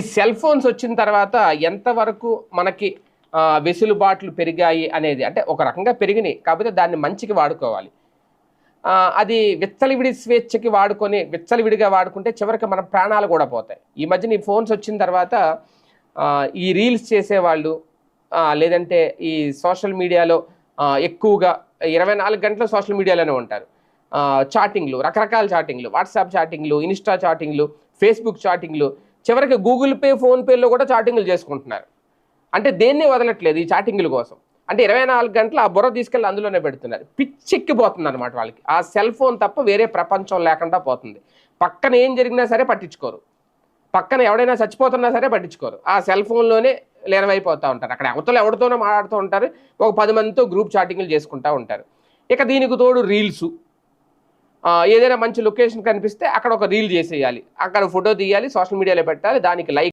ఈ cell phones వచ్చిన తర్వాత ఎంతవరకు మనకి వెసులుబాట్లు పెరిగాయి అనేది అంటే ఒక రకంగా పెరిగినాయి. కాకపోతే దాన్ని మంచికి వాడుకోవాలి. అది విచ్చలివిడి స్వేచ్ఛకి వాడుకొని విచ్చలివిడిగా వాడుకుంటే చివరికి మన ప్రాణాలు కూడా పోతాయి. ఈ మధ్యన ఈ ఫోన్స్ వచ్చిన తర్వాత ఈ రీల్స్ చేసేవాళ్ళు లేదంటే ఈ సోషల్ మీడియాలో ఎక్కువగా ఇరవై నాలుగు గంటలు సోషల్ మీడియాలోనే ఉంటారు. చాటింగ్లు రకరకాల చాటింగ్లు వాట్సాప్ చాటింగ్లు ఇన్స్టా చాటింగ్లు ఫేస్బుక్ చాటింగ్లు చివరికి గూగుల్ పే ఫోన్పేలో కూడా చాటింగ్లు చేసుకుంటున్నారు. అంటే దేన్ని వదలట్లేదు ఈ చాటింగ్ల కోసం. అంటే ఇరవై నాలుగు గంటలు ఆ బుర్ర తీసుకెళ్ళి అందులోనే పెడుతున్నారు. పిచ్చెక్కిపోతుంది అనమాట వాళ్ళకి. ఆ సెల్ ఫోన్ తప్ప వేరే ప్రపంచం లేకుండా పోతుంది. పక్కన ఏం జరిగినా సరే పట్టించుకోరు. పక్కన ఎవడైనా చచ్చిపోతున్నా సరే పట్టించుకోరు. ఆ సెల్ ఫోన్లోనే లీనమైపోతూ ఉంటారు. అక్కడ అవతల ఎవరితోనో మాట్లాడుతూ ఉంటారు. ఒక పది మందితో గ్రూప్ చాటింగ్లు చేసుకుంటూ ఉంటారు. ఇక దీనికి తోడు రీల్స్ ఏదైనా మంచి లొకేషన్ కనిపిస్తే అక్కడ ఒక రీల్ చేసేయాలి. అక్కడ ఫోటో తీయాలి సోషల్ మీడియాలో పెట్టాలి దానికి లైక్